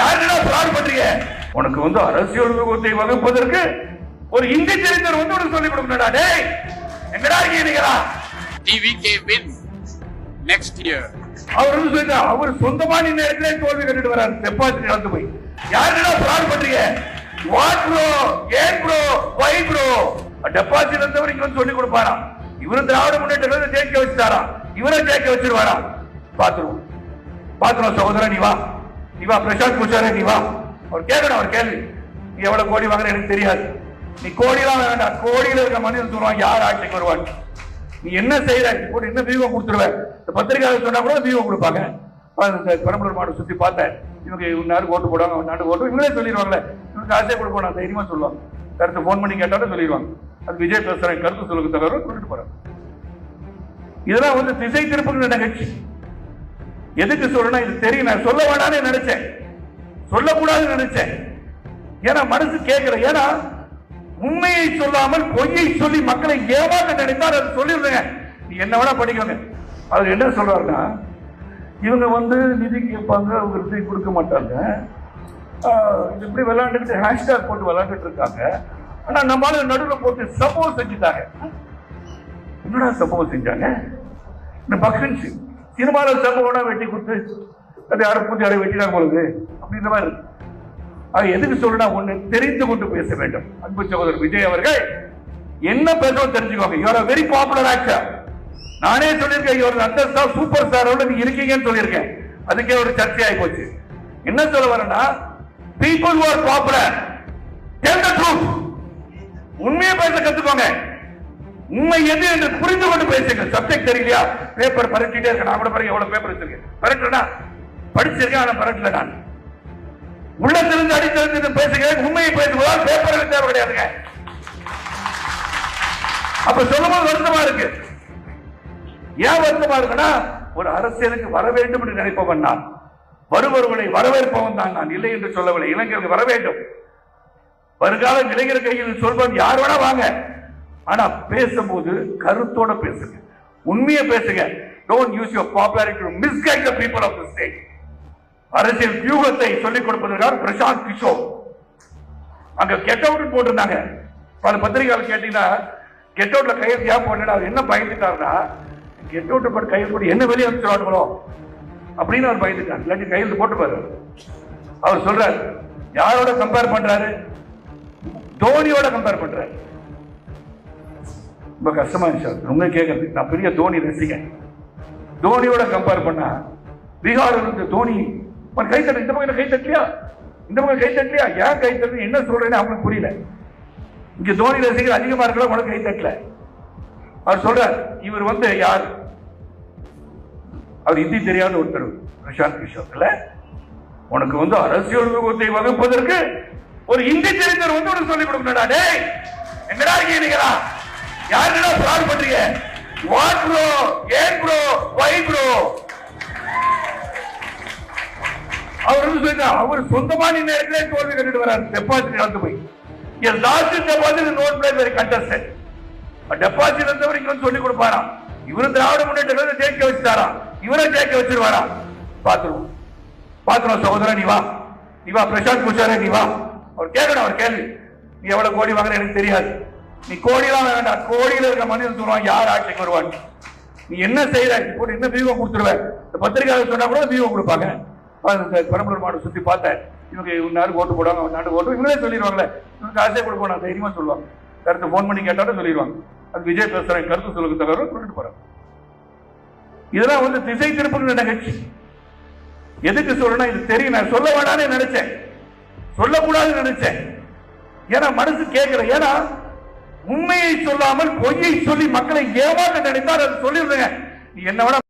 யாருடா பிராட் பண்றீங்க? உனக்கு வந்து அரசியல் யுகத்தை வகுப்பதற்கு ஒரு இந்தி தெரிந்தவர் வந்து உனக்கு சொல்லிக் கொடுக்கணும்டா டேய். எங்கடா இருக்கீங்க நீங்களா TVK win next year. அவர் வந்து சொல்லிட்டா அவர் சொந்தமா நின்ன இடத்துல தோல்வி கண்டுட்டு வராரு. டெபாசிட் இழந்து போய். யாருடா பிராட் பண்றீங்க? வாட் ப்ரோ ஏன் ப்ரோ வை ப்ரோ டெபாசிட் இருந்தவர் இங்க வந்து சொல்லி கொடுப்பாராம். இவரு திராவிட முன்னேற்ற ஜெயிக்க வச்சுட்டாரா இவரை ஜெயிக்க வச்சிருவாரா பாத்துருவோம் பாத்துருவோம் சகோதரன் நீ வா. நீ வா பிரசாந்த் பூஜாரே நீ வா. அவர் கேட்கணும் அவர் கேள்வி. நீ எவ்வளவு கோடி வாங்குற எனக்கு தெரியாது. நீ கோடிலாம் வேண்டாம். கோடியில் இருக்க மனிதன் சொல்லுவான் யார் ஆட்சிக்கு வருவான்? நீ என்ன செய்யற போட்டு என்ன வியூகம் கொடுத்துருவ இந்த பத்திரிகையாளர் சொன்னா கூட வியூகம் கொடுப்பாங்க. இந்த பெரம்பலூர் மாவட்டம் சுத்தி பார்த்தேன். இவங்க இவனாருக்கு ஓட்டு போடுவாங்க அவன் நாடு ஓட்டு. இவங்களே சொல்லிடுவாங்களே. இவனுக்கு ஆசையை கொடுப்போம் நான் தைரியமா சொல்லுவாங்க. கருத்து ஃபோன் பண்ணி கேட்டாலும் சொல்லிடுவாங்க. அது விஜய் பேசுறேன் கருத்து சொல்லுங்க தகவல் சொல்லிட்டு போறேன். இதெல்லாம் வந்து திசை திருப்புங்கிற நிகழ்ச்சி எதுக்கு சொல்றேன்னா இது தெரியும். நான் சொல்ல வேணாம்னு நினைச்சேன். சொல்லக்கூடாதுன்னு நினைச்சேன். ஏன்னா மனசு கேட்கல. ஏன்னா உண்மையை சொல்லாமல் பொய்யை சொல்லி மக்களை ஏமாற்ற நினைத்தால் அதை சொல்லிடுங்க நீ என்ன வேணா படிக்கோங்க அவர் என்ன சொல்றாருன்னா இவங்க வந்து நிதி கேட்பாங்க அவங்க நிதி கொடுக்க மாட்டாங்க. இது இப்படி விளையாண்டுட்டு ஹேஷ்டாக் போட்டு விளையாண்டுட்டு இருக்காங்க. ஆனால் நம்மளால நடுவில் போட்டு சப்போஸ் செஞ்சுட்டாங்க. என்னடா சப்போஸ் செஞ்சாங்க? இந்த பக்ஷன் சினிமாவில் சம்பவம்னா வெட்டி கொடுத்து அது யாரும் பூஜை யாரை வெட்டினாங்க பொழுது அப்படின்ற மாதிரி. இருக்கு அது எதுக்கு சொல்லுனா ஒண்ணு தெரிந்து கொண்டு பேச வேண்டும். அன்பு சகோதரர் விஜய் அவர்கள் என்ன பேசணும் தெரிஞ்சுக்கோங்க. யூஆர் வெரி பாப்புலர் ஆக்டர் நானே சொல்லியிருக்கேன் இவர் அந்த ஸ்டார் சூப்பர் ஸ்டாரோட நீங்க இருக்கீங்கன்னு சொல்லியிருக்கேன். அதுக்கே ஒரு சர்ச்சையாகி போச்சு. என்ன சொல்ல வரேன்னா பீப்புள் who are popular உண்மையை பேச கத்துக்கோங்க. உண்மை எது என்று புரிந்து கொண்டு பேசுங்கள். சப்ஜெக்ட் தெரியலையா? பேப்பர் பரட்டிட்டே இருக்க. நான் கூட பாருங்க எவ்வளவு பேப்பர் வச்சிருக்கேன். பரட்டுனா படிச்சிருக்கேன் ஆனா பரட்டல நான். உள்ளத்திலிருந்து அடித்திருந்து பேசுகிறேன். உண்மையை பேசுவதால் பேப்பர்கள் தேவை கிடையாதுங்க. அப்ப சொல்லும்போது வருத்தமா இருக்கு. ஏன் வருத்தமா இருக்குன்னா ஒரு அரசியலுக்கு வர வேண்டும் என்று நினைப்பவன் நான். வருபவர்களை வரவேற்பவன் தான் நான். இல்லை என்று சொல்லவில்லை. இளைஞர்கள் வர வேண்டும். வருங்கால இளைஞர் கையில் சொல்பவன் யார் வேணா வாங்க. ஆனா பேசும்போது கருத்தோட பேசுங்க. உண்மையை பேசுங்க. Don't use your popularity to misguide the people of the state அரசியல் வியூகத்தை சொல்லிக் கொடுப்பதற்காக பிரசாந்த் கிஷோர். அங்க கெட் அவுட் போட்டிருந்தாங்க. பல பத்திரிகையாளர் கேட்டீங்கன்னா கெட் அவுட்ல கையெழுத்து ஏன் போடல அவர் என்ன பயந்துட்டாருன்னா கெட் அவுட் போட்டு கையெழுத்து போட்டு என்ன வெளியே அனுப்பிச்சிருவாங்களோ அப்படின்னு அவர் பயந்துட்டார். இல்லாட்டி கையெழுத்து போட்டுப்பாரு அவர் சொல்றாரு யாரோட கம்பேர் பண்றாரு? தோனியோட கம்பேர் பண்றாரு. ரொம்ப கஷ்டமா இருந்துச்சு ரொம்ப கேட்கறது நான் பெரிய தோனி ரசிகன். தோனியோட கம்பேர் பண்ணா பீகார் இருந்த தோனி அவன் கை தட்டு இந்த பக்கம் கை தட்டலையா? இந்த பக்கம் கை தட்டலையா? ஏன் கை தட்டு என்ன சொல்றேன்னு அவனுக்கு புரியல. இங்க தோனி ரசிகர் அதிகமா இருக்கலாம் உனக்கு கை தட்டல. அவர் சொல்றார் இவர் வந்து யார்? அவர் ஹிந்தி தெரியாத ஒருத்தர் பிரசாந்த் கிஷோர். இல்ல? உனக்கு வந்து அரசியல் விபத்தை வகுப்பதற்கு ஒரு இந்தி தெரிந்தவர் வந்து உனக்கு சொல்லிக் கொடுக்கணும்டா டேய்! எங்கடா இருக்கீங்க யாருடா ஃப்ராட் பண்றீங்க? வாட் ப்ரோ ஏன் ப்ரோ வை ப்ரோ அவர் வந்து சொல்லிட்டா அவர் சொந்தமா நின்ன இடத்துல தோல்வி கண்டுட்டு வராரு. டெபாசிட் இழந்து போய். என் last deposit not place very contestant deposit இருந்தவர் இங்க வந்து சொல்லி கொடுப்பாராம். இவரு திராவிட முன்னேற்ற ஜெயிக்க வச்சுட்டாராம். இவரும் ஜெயிக்க வச்சிருவாராம். பாத்துருவோம் பாத்துருவோம் சகோதர நீ வா. நீ வா பிரசாந்த் பூஷாரே நீ வா. அவர் கேட்கணும் அவர் கேள்வி. நீ எவ்வளவு கோடி வாங்குற எனக்கு தெரியாது. நீ கோடியெல்லாம் வேண்டாம். கோடியில் இருக்கிற மனிதன் சொல்லுவான் யார் ஆட்சிக்கு வருவான்? நீ என்ன செய்யற போட்டு என்ன வியூகம் கொடுத்துருவ? இந்த பத்திரிகையாளர் சொன்னா கூட வியூகம் கொடுப்பாங்க. பெரம்பலூர் மாவட்டம் சுத்தி பார்த்தேன் இவங்க இவனாருக்கு ஓட்டு போடுவாங்க அவன் நாடு ஓட்டு இவங்களே சொல்லிடுவாங்களே. இவனுக்கு காசே கொடுப்போம் நான் தைரியமாக சொல்லுவாங்க. கருத்து ஃபோன் பண்ணி கேட்டாலும் சொல்லிடுவாங்க. அது விஜய் பேசுறேன் கருத்து சொல்லுங்க தலைவர் சொல்லிட்டு போறேன் இதெல்லாம் வந்து திசை திருப்புங்கிற நிகழ்ச்சி எதுக்கு சொல்றேன்னா இது தெரியும். நான் சொல்ல வேணாம்னு நினைச்சேன். சொல்லக்கூடாதுன்னு நினைச்சேன். ஏன்னா மனசு கேட்கல. ஏன்னா உண்மையை சொல்லாமல் பொய்யை சொல்லி மக்களை ஏமாற்ற நினைத்தால் அது சொல்லிடுங்க நீ என்ன விட